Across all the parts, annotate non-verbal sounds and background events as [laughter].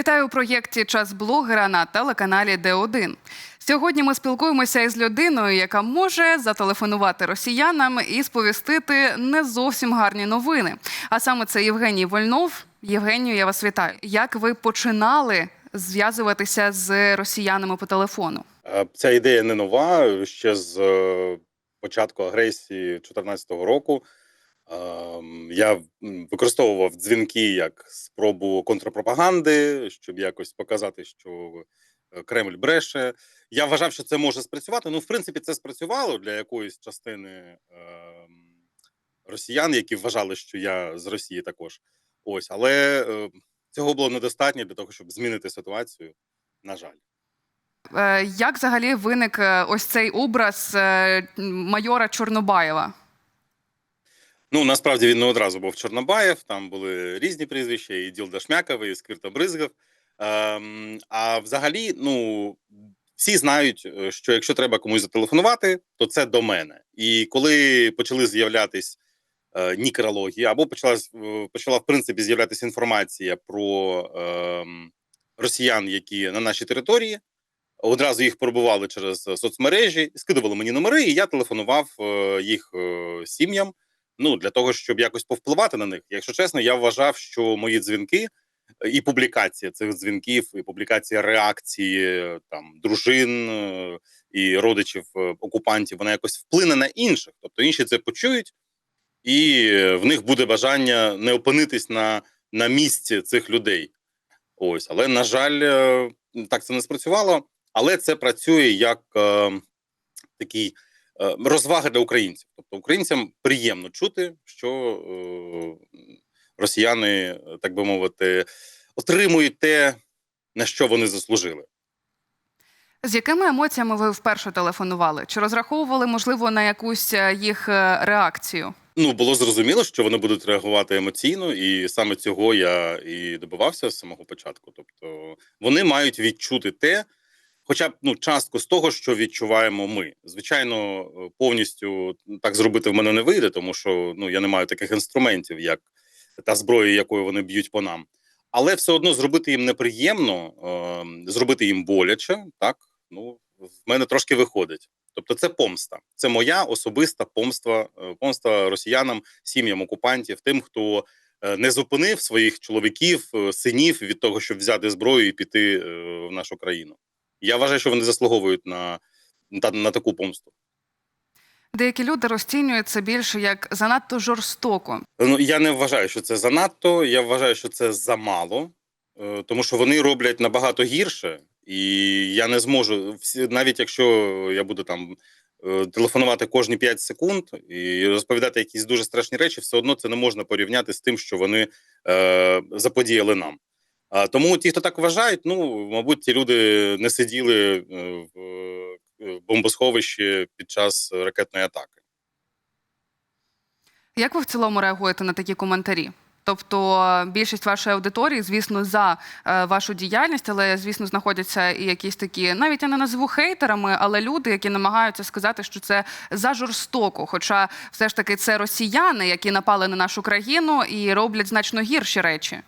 Вітаю у проєкті Час блогера на телеканалі Д1. Сьогодні ми спілкуємося із людиною, яка може зателефонувати росіянам і сповістити не зовсім гарні новини. А саме це Євгеній Вольнов. Євгенію, я вас вітаю. Як ви починали зв'язуватися з росіянами по телефону? Е, Ця ідея не нова. Ще з е, початку агресії 2014 року. Ем, Я використовував дзвінки як спробу контрпропаганди, щоб якось показати, що е, Кремль бреше. Я вважав, що це може спрацювати. Ну, в принципі, це спрацювало для якоїсь частини ем, росіян, які вважали, що я з Росії також. Ось, але е, цього було недостатньо для того, щоб змінити ситуацію. На жаль. Е, Як взагалі виник ось цей образ майора Чорнобаєва? Ну, насправді він не одразу був Чорнобаєв, там були різні прізвища, і Ділда Шмяков, і Скирта Бризгав. Ем, а взагалі, ну, всі знають, е, що якщо треба комусь зателефонувати, то це до мене. І коли почали з'являтись е, нікерології, або почалась, е, почала, в принципі, з'являтися інформація про ем, росіян, які на нашій території, одразу їх пробували через е, соцмережі, скидували мені номери, і я телефонував е, їх е, сім'ям. Ну для того, щоб якось повпливати на них. Якщо чесно, я вважав, що мої дзвінки е, і публікація цих дзвінків, і публікація реакції е, там дружин е, і родичів окупантів, вона якось вплине на інших. Тобто інші це почують, і в них буде бажання не опинитись на, на місці цих людей. Ось, але на жаль, так це не спрацювало. Але це працює як е, такий е, розвага для українців. Тобто українцям приємно чути, що е, росіяни, е, так би мовити, отримують те, на що вони заслужили. З якими емоціями ви вперше телефонували? Чи розраховували, можливо, на якусь їх реакцію? Ну було зрозуміло, що вони будуть реагувати емоційно, і саме цього я і добивався з самого початку. Тобто вони мають відчути те, хоча б ну частку з того, що відчуваємо ми. Звичайно, е, повністю так зробити в мене не вийде, тому що ну я не маю таких інструментів, як та зброя, якою вони б'ють по нам. Але все одно зробити їм неприємно, е, зробити їм боляче, так ну в мене трошки виходить. Тобто, це помста, це моя особиста помста, е, помста росіянам, сім'ям окупантів, тим, хто е, не зупинив своїх чоловіків, синів від того, щоб взяти зброю і піти в нашу країну. Я вважаю, що вони заслуговують на, на, на таку помсту. Деякі люди розцінюють це більше як занадто жорстоко. Ну я не вважаю, що це занадто. Я вважаю, що це замало, е, тому що вони роблять набагато гірше, і я не зможу навіть якщо я буду там е, телефонувати кожні 5 секунд і розповідати якісь дуже страшні речі, все одно це не можна порівняти з тим, що вони е, заподіяли нам. А тому ті, хто так вважають, ну мабуть, ті люди не сиділи е, в е, бомбосховищі під час ракетної атаки. Як ви в цілому реагуєте на такі коментарі? Тобто більшість вашої аудиторії, звісно, за е, вашу діяльність, але звісно, знаходяться і якісь такі, навіть я не назву хейтерами, але люди, які намагаються сказати, що це за жорстоко. Хоча все ж таки це росіяни, які напали на нашу країну і роблять значно гірші речі.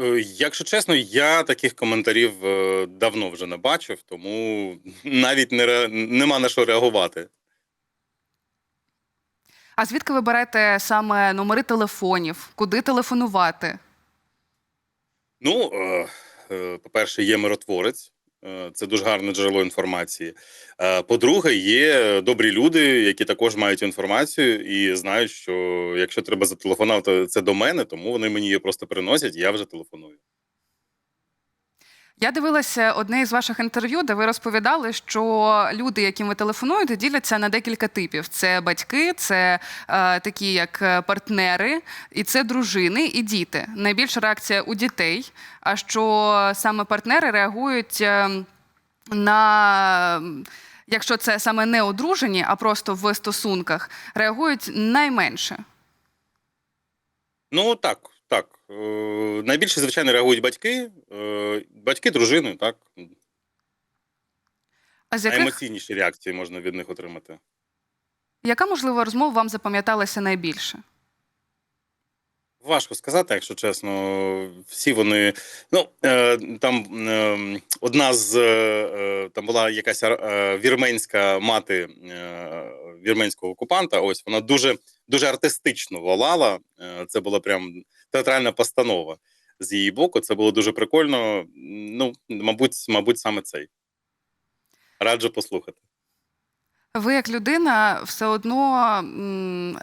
Е, Якщо чесно, я таких коментарів е, давно вже не бачив, тому навіть не ре... нема на що реагувати. А звідки ви берете саме номери телефонів? Куди телефонувати? Ну, е, по-перше, є миротворець, це дуже гарне джерело інформації. Е, По-друге, є добрі люди, які також мають інформацію і знають, що якщо треба зателефонувати це до мене, тому вони мені її просто приносять, я вже телефоную. Я дивилася одне із ваших інтерв'ю, де ви розповідали, що люди, яким ви телефонуєте, діляться на декілька типів: це батьки, це е, такі як е, партнери, і це дружини і діти. Найбільша реакція у дітей. А що саме партнери реагують е, на. Якщо це саме не одружені, а просто в стосунках, реагують найменше. Ну так, так. Е, Найбільше, звичайно, реагують батьки, е, батьки, дружини, так. А з яких Найемоційніші реакції можна від них отримати. яка можливо розмова вам запам'яталася найбільше? Важко сказати, якщо чесно. Всі вони. Ну е, там е, одна з е, там була якась е, вірменська мати е, вірменського окупанта. Ось вона дуже дуже артистично волала. Е, це була прям театральна постанова з її боку. Це було дуже прикольно. Ну, мабуть, мабуть, саме цей. Раджу послухати. Ви, як людина, все одно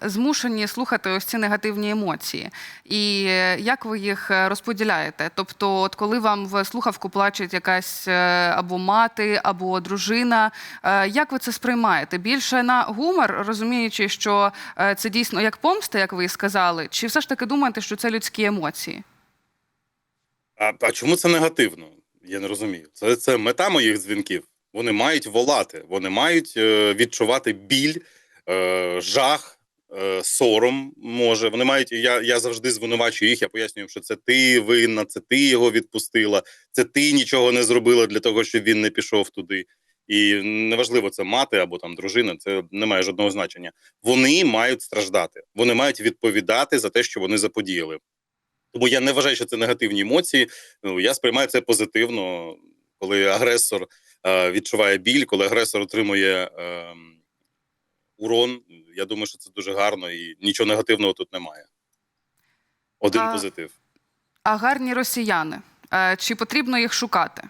змушені слухати ось ці негативні емоції. І е, як ви їх е, розподіляєте? Тобто, от коли вам в слухавку плачуть якась е, або мати, або дружина, як ви це сприймаєте? Більше на гумор, розуміючи, що це дійсно як помста, як ви сказали, чи все ж таки думаєте, що це людські емоції? А, а чому це негативно? Я не розумію. Це, це мета моїх дзвінків. Вони мають волати, вони мають е, відчувати біль, е, жах, е, сором. Може, вони мають. Я, я завжди звинувачую їх. Я пояснюю, що це ти винна, це ти його відпустила, це ти нічого не зробила для того, щоб він не пішов туди. І неважливо, це мати або там дружина, це не має жодного значення. Вони мають страждати, вони мають відповідати за те, що вони заподіяли. Тому я не вважаю, що це негативні емоції. Ну я сприймаю це позитивно, коли агресор е, відчуває біль, коли агресор отримує е, урон. Я думаю, що це дуже гарно і нічого негативного тут немає. Один А- позитив. А гарні росіяни, е, чи потрібно їх шукати?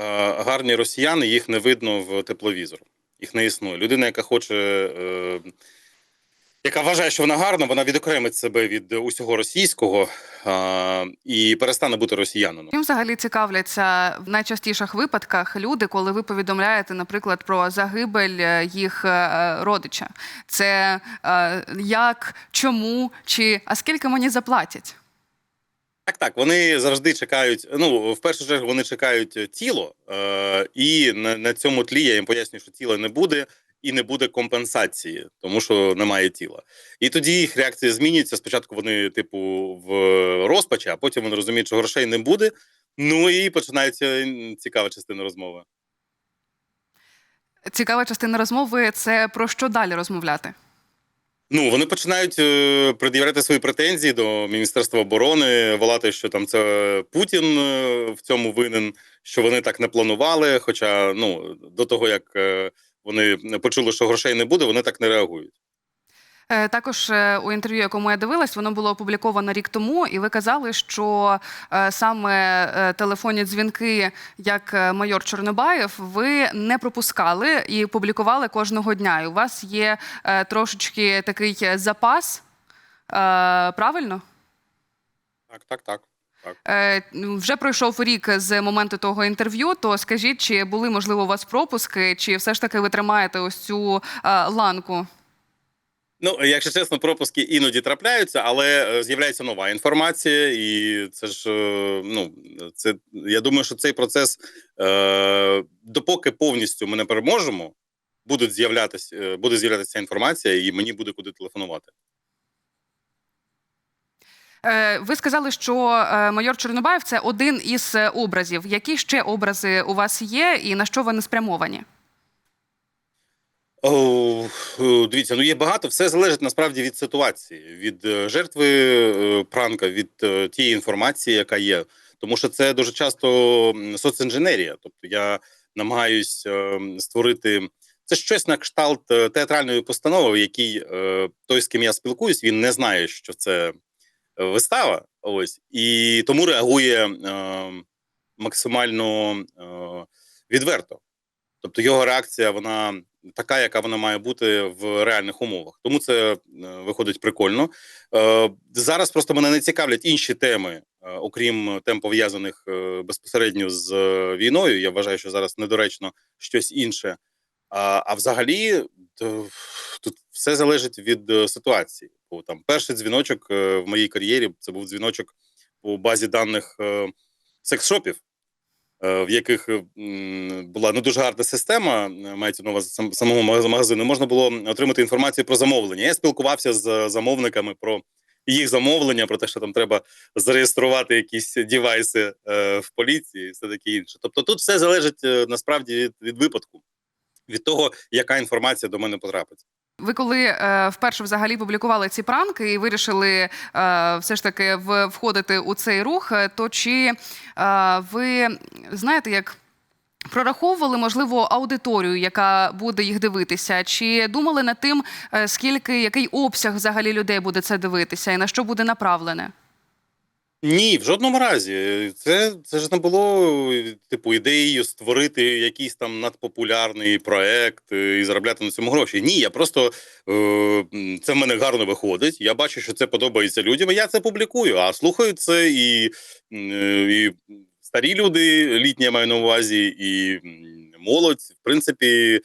Е, гарні росіяни, їх не видно в тепловізор. Їх не існує. Людина, яка хоче, е, яка вважає, що вона гарна, вона відокремить себе від усього російського е, і перестане бути росіянином. Чим взагалі цікавляться в найчастіших випадках люди, коли ви повідомляєте, наприклад, про загибель е, їх е, родича? Це е, як, чому, чи а скільки мені заплатять? Так, так, вони завжди чекають. Ну, в першу чергу, вони чекають тіло, е, і на, на цьому тлі я їм пояснюю, що тіла не буде, і не буде компенсації, тому що немає тіла. І тоді їх реакція змінюється. Спочатку вони, типу, в розпачі, а потім вони розуміють, що грошей не буде. Ну і починається цікава частина розмови. Цікава частина розмови це про що далі розмовляти? Ну, вони починають е, пред'являти свої претензії до Міністерства оборони, волати, що там це Путін е, в цьому винен, що вони так не планували. Хоча, ну, до того як е, вони почули, що грошей не буде, вони так не реагують. Е, Також е, у інтерв'ю, якому я дивилась, воно було опубліковано рік тому, і ви казали, що е, саме телефонні дзвінки, як майор Чорнобаєв, ви не пропускали і публікували кожного дня. І у вас є трошечки такий запас. Правильно? Так, так, так. Так. Е, Вже пройшов рік з моменту того інтерв'ю. То скажіть, чи були можливо у вас пропуски, чи все ж таки ви тримаєте ось цю е, ланку? Ну, якщо чесно, пропуски іноді трапляються, але е, з'являється нова інформація, і це ж ну це я думаю, що цей процес, е, допоки повністю ми не переможемо, будуть з'являтися, буде з'являтися інформація, і мені буде куди телефонувати. Е, Ви сказали, що е, майор Чорнобаєв це один із е, образів. Які ще образи у вас є, і на що вони спрямовані? О, дивіться, ну є багато. Все залежить насправді від ситуації, від жертви пранка, від тієї інформації, яка є. Тому що це дуже часто соцінженерія. Тобто я намагаюсь створити це щось на кшталт театральної постанови, в якій той, з ким я спілкуюсь, він не знає, що це вистава. Ось і тому реагує е, максимально е, відверто. Тобто його реакція вона така, яка вона має бути в реальних умовах. Тому це е, виходить прикольно. Е, зараз просто мене не цікавлять інші теми, е, окрім тем пов'язаних е, безпосередньо з е, війною. Я вважаю, що зараз недоречно щось інше. А, а взагалі, то, тут все залежить від е, ситуації. Бо там перший дзвіночок е, в моїй кар'єрі це був дзвіночок по базі даних е, секс-шопів е, в яких була не дуже гарна система, мається увазі самого магазину, можна було отримати інформацію про замовлення. Я спілкувався з замовниками про їх замовлення, про те, що там треба зареєструвати якісь девайси е, в поліції, і все таке інше. Тобто, тут все залежить насправді від, від випадку, від того, яка інформація до мене потрапить. Ви коли е, вперше взагалі публікували ці пранки і вирішили е, все ж таки в, входити у цей рух, е, то чи е, ви знаєте, як прораховували можливо аудиторію, яка буде їх дивитися? Чи думали над тим, е, скільки який обсяг взагалі людей буде це дивитися, і на що буде направлене? Ні, в жодному разі. Це, це ж не було типу ідеєю створити якийсь там надпопулярний проект е, і заробляти на цьому гроші. Ні, я просто е, це в мене гарно виходить. Я бачу, що це подобається людям. Я це публікую. А слухають це і, е, і старі люди, літні я маю на увазі, і молодь. В принципі,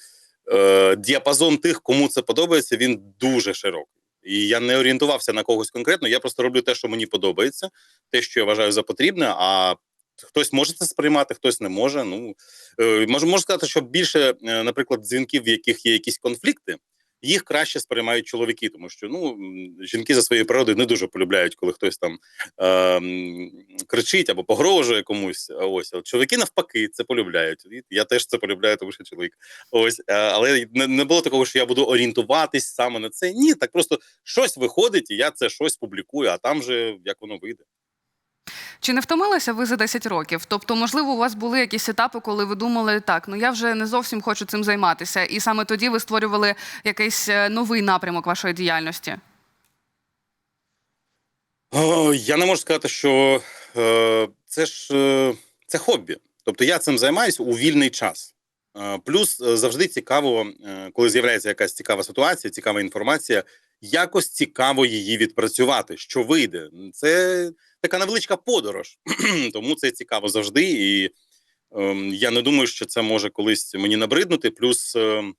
діапазон тих, кому це подобається, він дуже широкий. І я не орієнтувався на когось конкретно. Я просто роблю те, що мені подобається те, що я вважаю за потрібне, а хтось може це сприймати, хтось не може. Ну е, можу, можу сказати, що більше, е, наприклад, дзвінків, в яких є якісь конфлікти, їх краще сприймають чоловіки, тому що ну жінки за своєю природою не дуже полюбляють, коли хтось там е, кричить або погрожує комусь. Ось а чоловіки навпаки це полюбляють. Я теж це полюбляю, тому що чоловік. Ось, е, але не, не було такого, що я буду орієнтуватись саме на це. Ні, так просто щось виходить, і я це щось публікую, а там же як воно вийде. Чи не втомилися ви за 10 років? Тобто, можливо, у вас були якісь етапи, коли ви думали, так, ну я вже не зовсім хочу цим займатися, і саме тоді ви створювали якийсь е, новий напрямок вашої діяльності? О, я не можу сказати, що е, це ж е, це хобі. Тобто я цим займаюся у вільний час. Е, плюс е, завжди цікаво, е, коли з'являється якась цікава ситуація, цікава інформація, якось цікаво її відпрацювати, що вийде. Це така невеличка подорож, [clears throat] тому це цікаво завжди. І е, я не думаю, що це може колись мені набриднути. Плюс е,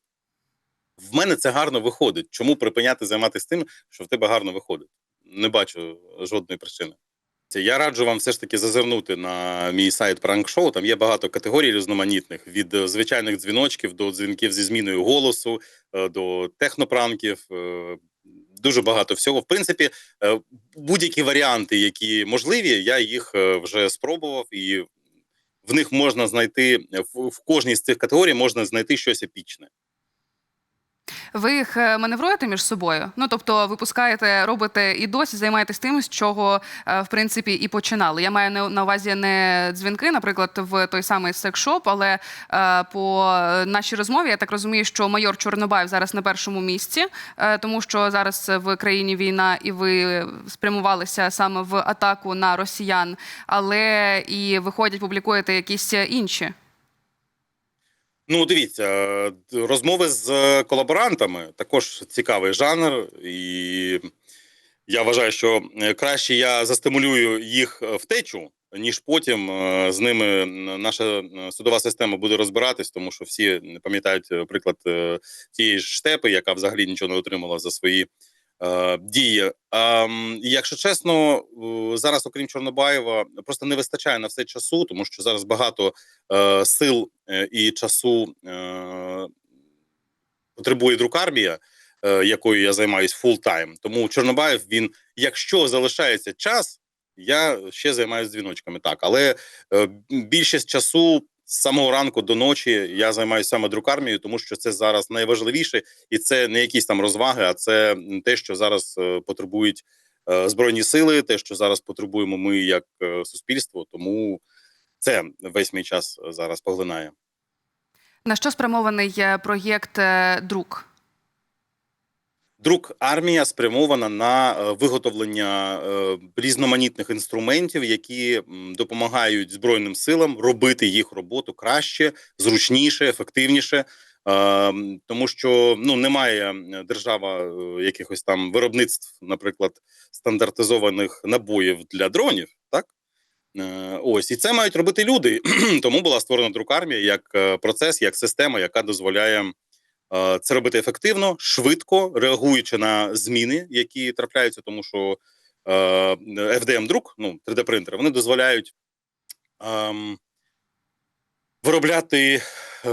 в мене це гарно виходить. Чому припиняти займатися тим, що в тебе гарно виходить? Не бачу жодної причини. Я раджу вам все ж таки зазирнути на мій сайт Show. Там є багато категорій різноманітних: від е, звичайних дзвіночків до дзвінків зі зміною голосу, е, до технопранків. Дуже багато всього. В принципі, е, будь-які варіанти, які можливі, я їх е, вже спробував, і в них можна знайти в кожній з цих категорій можна знайти щось епічне. Ви їх е, маневруєте між собою? Ну тобто, випускаєте, робите і досі займаєтесь тим, з чого е, в принципі і починали. Я маю на- увазі не дзвінки, наприклад, в той самий секшоп, але е, по нашій розмові я так розумію, що майор Чорнобаєв зараз на першому місці, тому що зараз в країні війна, і ви спрямувалися саме в атаку на росіян, але і виходять, публікуєте якісь інші. Ну, дивіться, розмови з колаборантами також цікавий жанр, і я вважаю, що е, краще я застимулюю їх е, втечу, ніж потім е, з ними наша судова система буде розбиратись, тому що всі не пам'ятають приклад тієї ж штепи, яка взагалі нічого не отримала за свої дії. Якщо чесно, зараз, окрім Чорнобаєва, просто не вистачає на все часу, тому що зараз багато сил і часу е, потребує друкармія, е, якою я займаюсь фултайм. Тому Чорнобаєв він, якщо залишається час, я ще займаюся дзвіночками. Так, але е, більшість часу з самого ранку до ночі я займаюся саме друкармією, тому що це зараз найважливіше, і це не якісь там розваги, а це те, що зараз е, потребують е, збройні сили, те, що зараз потребуємо ми як е, суспільство. Тому це весь мій час е, зараз поглинає. На що спрямований е, проєкт е, друк? Друк армія спрямована на виготовлення різноманітних інструментів, які допомагають збройним силам робити їх роботу краще, зручніше, ефективніше. Тому що ну немає держава якихось там виробництв, наприклад, стандартизованих набоїв для дронів, ось і це мають робити люди. [clears throat] Тому була створена друкармія як е, процес, як система, яка дозволяє е, це робити ефективно, швидко, реагуючи на зміни, які трапляються, тому що е, FDM-друк, ну 3D-принтери, вони дозволяють ем, виробляти е,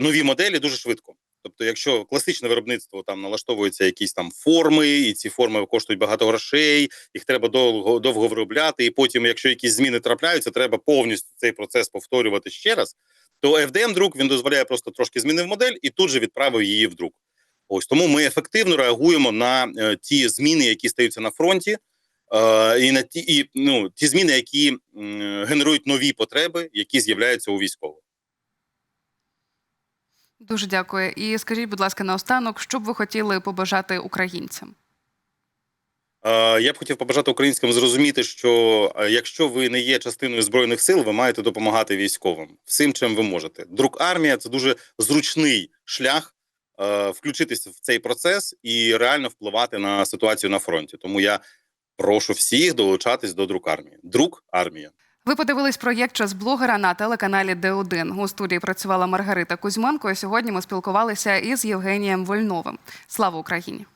нові моделі дуже швидко. Тобто, якщо класичне виробництво там налаштовуються якісь там форми, і ці форми коштують багато грошей, їх треба довго довго виробляти, і потім, якщо якісь зміни трапляються, треба повністю цей процес повторювати ще раз. То FDM друк він дозволяє просто трошки змінив модель і тут же відправив її в друк. Ось тому ми ефективно реагуємо на е, ті зміни, які стаються на фронті, е, і на ті, і, ну, ті зміни, які м, генерують нові потреби, які з'являються у військових. Дуже дякую. І скажіть, будь ласка, наостанок, що б ви хотіли побажати українцям? Е, Я б хотів побажати українським зрозуміти, що е, якщо ви не є частиною збройних сил, ви маєте допомагати військовим всім, чим ви можете. Друк армія це дуже зручний шлях е, включитися в цей процес і реально впливати на ситуацію на фронті. Тому я прошу всіх долучатись до друк армії. Друк армія. Ви подивились проєкт час блогера на телеканалі Д1. У студії працювала Маргарита Кузьменко. І сьогодні ми спілкувалися із Євгенієм Вольновим. Слава Україні!